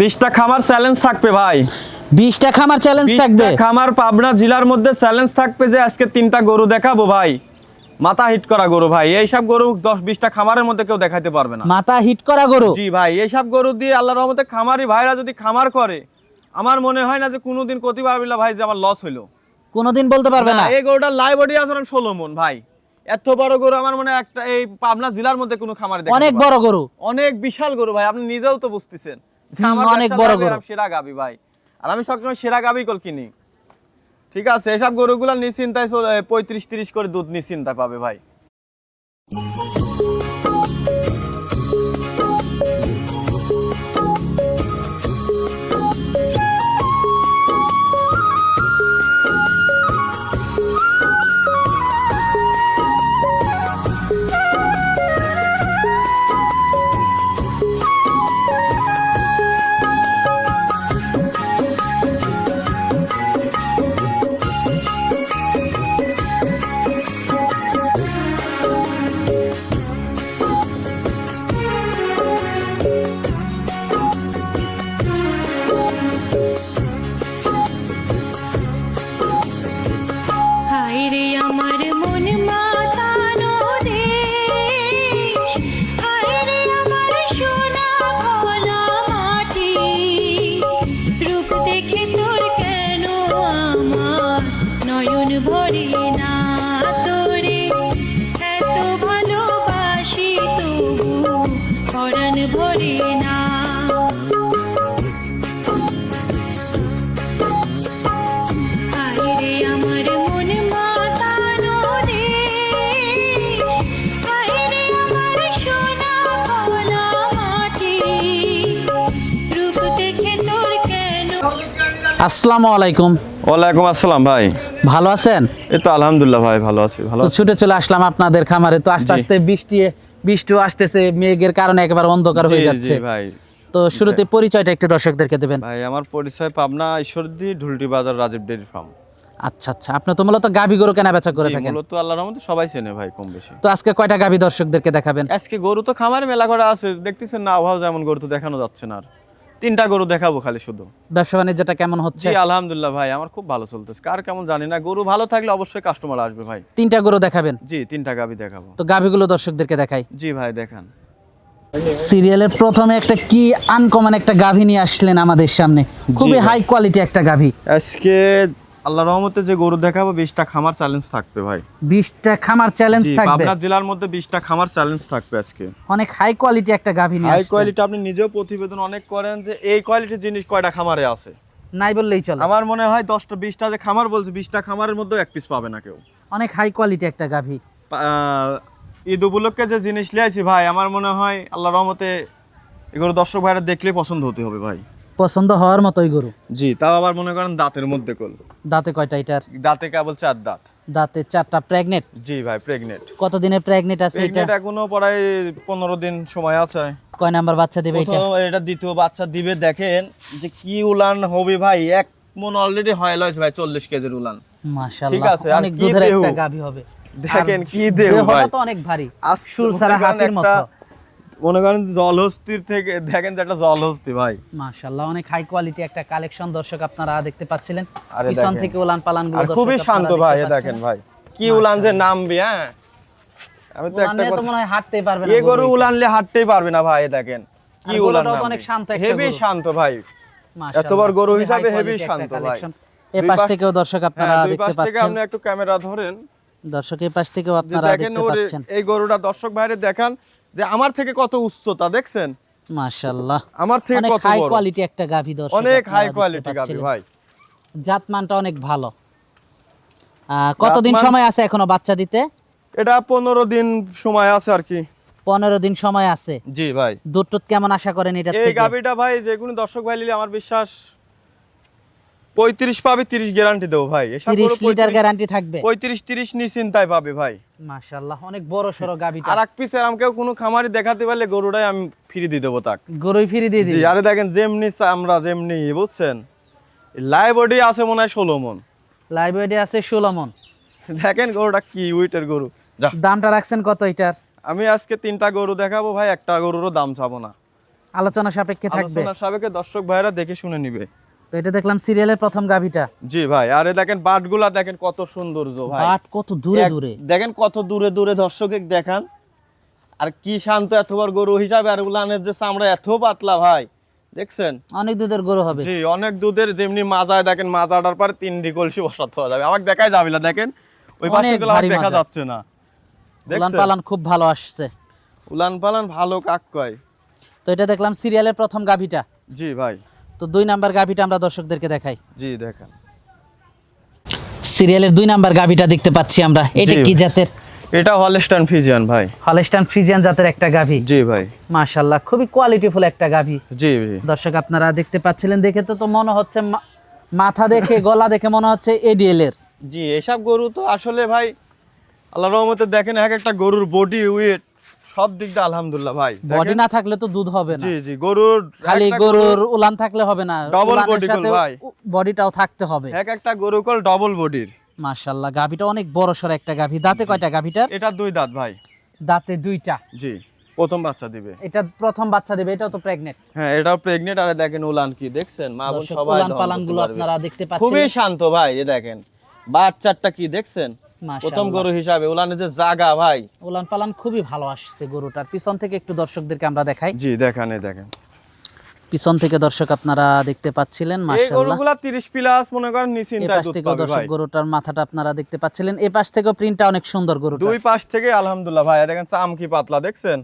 বিশটা খামার চ্যালেঞ্জ থাকবে ভাই। বিশটা খামার চ্যালেঞ্জ থাকবে? খামার পাবনা জেলার মধ্যে চ্যালেঞ্জ থাকবে যে আজকে তিনটা গরু দেখাবো ভাই। মাথা হিট করা গরু ভাই এইসব গরু দশ বিশটা খামারের মধ্যে কেউ দেখাতে পারবে না। মাথা হিট করা গরু? জি ভাই এইসব গরু দিয়ে আল্লাহ রহমতে খামারি ভাইরা যদি খামার করে আমার মনে হয় না যে কোনোদিন করতে পারবি না ভাই যে আমার লস হইল। কোনোদিন বলতে পারবে না এই গরুটার লাইভ বডি আছে ষোলো মন ভাই। এত বড় গরু আমার মনে একটা এই পাবনা জেলার মধ্যে কোনো খামারে অনেক বড় গরু। অনেক বিশাল গরু ভাই আপনি নিজেও তো বুঝতেছেন। অনেক ব্যবসা বড় গরু। সেরা গাবি ভাই। আর আমি সবসময় সেরা গাবি কল কিনি। ঠিক আছে এসব গরুগুলো নিশ্চিন্তায় পঁয়ত্রিশ তিরিশ করে দুধ নিশ্চিন্তায় পাবে ভাই। আসসালামু আলাইকুম। ওয়ালাইকুম আসসালাম ভাই। ভালো আছেন? এই তো আলহামদুলিল্লাহ ভাই ভালো আছি ভালো তো ছুটে চলে আসলাম আপনাদের খামারে। তো আস্তে আস্তে বৃষ্টি বৃষ্টিও আসতেছে মেঘের কারণে একেবারে অন্ধকার হয়ে যাচ্ছে। ভাই। তো শুরুতে পরিচয়টা একটু দর্শকদেরকে দেবেন। ভাই আমার পরিচয় পাবনা ঈশ্বরদী ঢুলটি বাজার রাজীব ডেয়ারি ফার্ম। আচ্ছা আচ্ছা। আপনি তো মূলত গাভী গরু কেনা বেচা করে থাকেন। মূলত আল্লাহর রহমতে সবাই চেনে ভাই কম বেশি। তো আজকে কয়টা গাভী দর্শকদেরকে দেখাবেন? আজকে গরু তো খামারে মেলা করা আছে দেখতেছেন না আবহাওয়া যেমন গরু তো দেখানো যাচ্ছে না আর। তিনটা গরু দেখাবো খালি শুধু। ব্যবসা বাণিজ্যটা কেমন হচ্ছে? জি আলহামদুলিল্লাহ ভাই আমার খুব ভালো চলতেছে। কার কেমন জানি না গরু ভালো থাকলে অবশ্যই কাস্টমার আসবে ভাই। তিনটা গরু দেখাবেন? জি তিনটা গাবি দেখাবো। তো গাভীগুলো দর্শকদেরকে দেখাই। জি ভাই দেখান। সিরিয়ালের প্রথমে একটা কি আনকমন একটা গাভী নিয়ে আসলেন আমাদের সামনে। খুবই হাই কোয়ালিটি একটা গাভী। আজকে আল্লাহ রহমতে যে গরু দেখাবো বিশটা খামার চ্যালেঞ্জ থাকবে ভাই। বিশটা খামার চ্যালেঞ্জ থাকবে? পাবনা জেলার মধ্যে বিশটা খামার চ্যালেঞ্জ থাকবে আজকে। অনেক হাই কোয়ালিটি একটা গাভী নিয়ে হাই কোয়ালিটি আপনি নিজেও প্রতিবেদন অনেক করেন যে এই কোয়ালিটির জিনিস কয়টা খামারে আছে। নাই বললেই চলে। আমার মনে হয় দশটা বিশটা যে খামার বলছে বিশটা খামারের মধ্যেও এক পিস পাবে না কেউ। অনেক হাই কোয়ালিটি একটা গাভী। আহ, ঈদ উপলক্ষে যে জিনিস লিয়েছি ভাই আমার মনে হয় আল্লাহ রহমতে এগুলো দর্শক ভাইরা দেখলে পছন্দ হতে হবে ভাই। পছন্দ হওয়ার মতোই গরু। জি তাও আবার মনে করেন দাঁতের মধ্যে কল দাঁতে কয়টা এটার? দাঁতে কেবল চার দাঁত। দাঁতে চারটা প্রেগনেট? জি ভাই প্রেগনেন্ট কতদিনে প্রেগনেট আছে এটা? প্রেগনেন্ট এখনও প্রায় পনেরো দিন সময় আছে। কয় নাম্বার বাচ্চা দিবে এটা? এটা দ্বিতীয় বাচ্চা দিবে দেখেন যে কি উলান হবে ভাই। এক মন অলরেডি হয় লয়েছে ভাই চল্লিশ কেজির উলান। মাশাআল্লাহ ঠিক আছে, অনেক দুধের? একটা গাভী হবে। দেখেন কি দেহ ভাই। তো অনেক ভারী। আজ সুর হাতির মতো। মনে করেন জলহস্তির থেকে দেখেন যে একটা জলহস্তি ভাই। মাশাআল্লাহ অনেক হাই কোয়ালিটি একটা কালেকশন দর্শক আপনারা দেখতে পাচ্ছিলেন। পিছন থেকে উলান পালান আর খুবই শান্ত ভাই দেখেন ভাই। কি উলান যে নামবি হ্যাঁ? আমি তো একটা কথা মনে হয় হাঁটতেই পারবে না এ গরু। উলানলে হাঁটতেই পারবে না ভাই দেখেন। কি উলান অনেক শান্ত একটা হেভি শান্ত ভাই। এতবার গরু হিসাবে হেভি শান্ত ভাই। পাশ থেকেও দর্শক আপনারা হ্যাঁ, দেখতে পাচ্ছেন। আপনি একটু ক্যামেরা ধরেন। দর্শক এই পাশ থেকেও আপনারা দেখতে পাচ্ছেন। এই গরুটা দর্শক ভাইরে দেখান যে আমার থেকে কত উচ্চতা দেখছেন? মাশাআল্লাহ। আমার থেকে কত হাই কোয়ালিটি একটা গাভী দর্শক অনেক হাই কোয়ালিটি গাবি ভাই। জাতমানটা অনেক ভালো। কতদিন সময় আছে এখনও বাচ্চা দিতে? এটা পনেরো দিন সময় আছে আর কি। পনেরো দিন সময় আছে। জি ভাই। দুধ কেমন আশা করেন এটা এই থেকে? ভাই যে কোনো দর্শক ভাই নিলে আমার বিশ্বাস পঁয়ত্রিশ পাবে তিরিশ গ্যারান্টি দেবো ভাই। তিরিশ লিটার গ্যারান্টি থাকবে। পঁয়ত্রিশ তিরিশ নিশ্চিন্তায় পাবে ভাই। মাশাআল্লাহ অনেক বড় সড়ো গাভীটা আর এক পিস আমাকেও কোনো খামারি দেখাতে পারলে গরুটাই আমি ফ্রি দিয়ে দেবো তাক। গরুই ফিরে দিয়ে দিই আরে দেখেন যেমনি আমরা যেমনি বুঝছেন? লাইভ বডি আছে মনে হয় ষোলো মন। লাইব্রেরি আছে ষোলো মন। দেখেন গরুটা কি উইটের গরু। দামটা রাখছেন কত এটার? আমি আজকে তিনটা গরু দেখাবো ভাই একটা গরুরও দাম চাবো না। আলোচনা সাপেক্ষে থাকবে। আলোচনার সাবেকে দর্শক ভাইরা দেখে শুনে নিবে। তো এটা দেখলাম সিরিয়ালের প্রথম গাভিটা। জি ভাই আরে দেখেন বাটগুলা দেখেন কত সৌন্দর্য ভাই। বাট কত দূরে দূরে। দেখেন কত দূরে দূরে দর্শকে দেখান। আর কি শান্ত এতবার গরু হিসাবে আর উলানের যে চামড়া এত পাতলা ভাই দেখছেন? অনেক দুধের গরু হবে। জি অনেক দুধের যেমনি মাজায় দেখেন মাজাটার পর তিন কলসি বসাতে যাবে। আমাকে দেখাই যাবে না দেখেন? ওই পাশে গুলো দেখা যাচ্ছে না। উলান পালান খুব ভালো আসছে। উলান পালান ভালো কাক কয়। তো এটা দেখলাম সিরিয়ালের প্রথম গাভিটা। জি ভাই। তো দুই নাম্বার গাভিটা আমরা দর্শকদেরকে দেখাই। জি দেখেন। সিরিয়ালের দুই নাম্বার গাভিটা দেখতে পাচ্ছি আমরা। এটা। কি জাতের? এটা হলস্টাইন ফিজিয়ান ভাই। হলস্টাইন ফ্রিজিয়ান জাতের একটা গাভি। জি ভাই। মাশাল্লাহ খুবই কোয়ালিটিফুল একটা গাভি। জি জি দর্শক আপনারা দেখতে পাচ্ছিলেন দেখে তো তো মনে হচ্ছে মাথা দেখে গলা দেখে মনে হচ্ছে এডিএল এর জি এসব গরু তো আসলে ভাই আল্লাহ রহমতে দেখেন এক একটা গরুর বডি ওয়েট সব দিক দিয়ে আলহামদুলিল্লাহ ভাই। বডি না থাকলে তো দুধ হবে না। জি জি গরুর খালি গরুর উলান থাকলে হবে না। body সাথে goal ভাই। বডিটাও থাকতে হবে। এক একটা গরু কল ডবল বডির মাশাল্লাহ গাভিটা অনেক বড় সড় একটা গাভি। দাঁতে কয়টা গাভিটার? এটা দুই দাঁত ভাই। দাঁতে দুইটা। জি প্রথম বাচ্চা দিবে। এটা প্রথম বাচ্চা দিবে এটাও তো প্রেগনেন্ট হ্যাঁ এটাও প্রেগনেন্ট আরে দেখেন উলান কি দেখছেন? মা বোন সবাই উলান দহন পালান করতে গুলো পারবে। আপনারা দেখতে পাচ্ছেন। খুবই শান্ত ভাই এ দেখেন। বাচ্চাটা কি দেখছেন? মাশাআল্লাহ। প্রথম গরু হিসাবে উলানে যে জাগা ভাই। উলান পালান খুবই ভালো আসছে গরুটার। পিছন থেকে একটু দর্শকদেরকে আমরা দেখাই। জি দেখান দেখেন। পিছন থেকে দর্শক আপনারা দেখতে পাচ্ছিলেন গরুগুলা 30 প্লাস মনে করেন পাশ দুধ পাবে দর্শক গরুটার মাথাটা আপনারা দেখতে পাচ্ছিলেন। এই পাশ থেকেও প্রিন্টটা অনেক সুন্দর গরুটা দুই পাশ থেকে আলহামদুলিল্লাহ ভাই দেখেন চামকি পাতলা দেখছেন?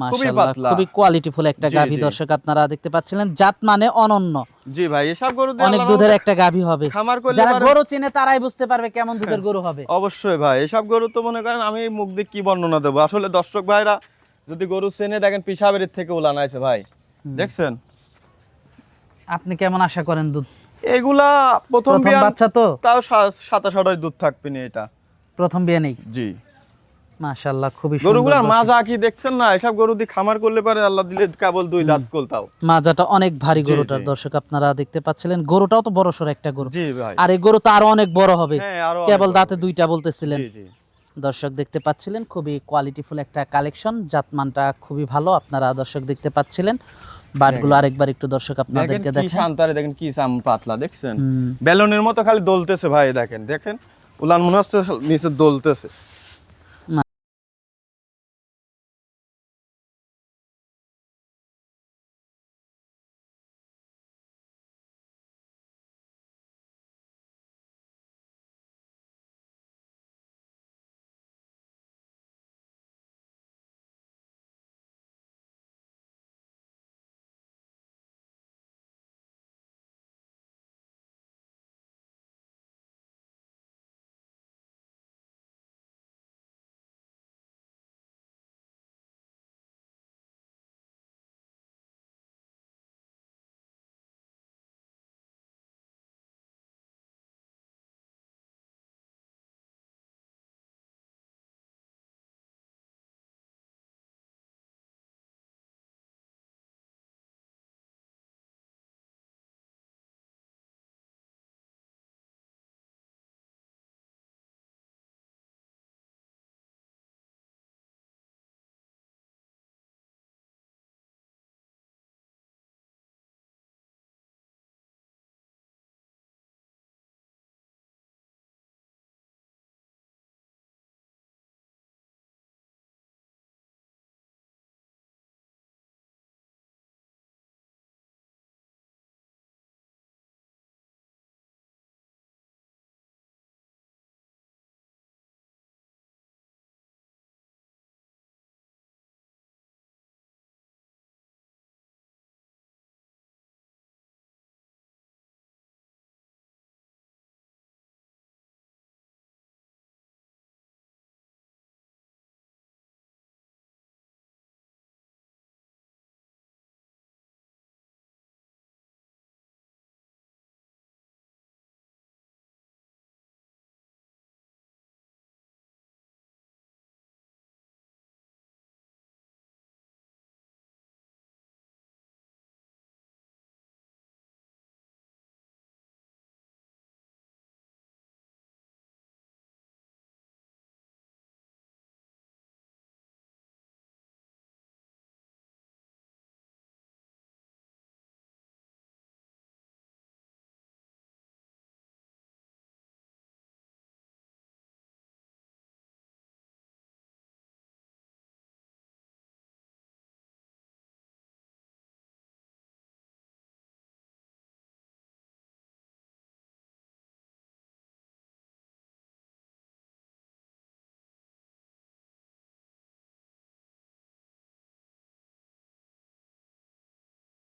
মাশাআল্লাহ খুবই কোয়ালিটিফুল একটা গাভী দর্শক আপনারা দেখতে পাচ্ছিলেন। জাত মানে অনন্য। জি ভাই এসব গরু অনেক দুধের একটা গাভী হবে। খামার করলে যারা গরু চিনে তারাই বুঝতে পারবে কেমন দুধের গরু হবে। অবশ্যই ভাই এসব গরু তো মনে করেন আমি মুখ দিয়ে কি বর্ণনা দেবো? আসলে দর্শক ভাইরা যদি গরু চেনে দেখেন পিসাবের থেকে উলান আছে ভাই। দেখছেন? আপনি কেমন আশা করেন দুধ? এগুলা প্রথম বাচ্চা তো? তাও সাতাশ আঠাশ দুধ থাকবে না এটা। প্রথম বিয়ে নেই? জি। মাশাআল্লাহ খুবই সুন্দর গরুগুলার দর্শক। মাজা কি দেখছেন না? এসব গরু দিয়ে খামার করলে পারে আল্লাহ দিলে কেবল দুই দাঁত কলতাও মাজাটা অনেক ভারী গরুটার দর্শক আপনারা দেখতে পাচ্ছিলেন। গরুটাও তো বড় সড় একটা গরু। আর এই গরু তো আরও অনেক বড় হবে। হ্যাঁ আরও অনেক কেবল দাঁতে দুইটা বলতেছিলেন। জি জি। দর্শক দেখতে পাচ্ছিলেন খুবই কোয়ালিটিফুল একটা কালেকশন জাতমানটা খুবই ভালো আপনারা দর্শক দেখতে পাচ্ছিলেন। বাটগুলো আরেকবার একটু দর্শক দেখেন আপনাদেরকে কি দেখেন শান্তারে দেখেন কি পাতলা দেখছেন। বেলুনের মতো খালি দলতেছে ভাই দেখেন। দেখেন? উলান মনে হচ্ছে নিচে দলতেছে।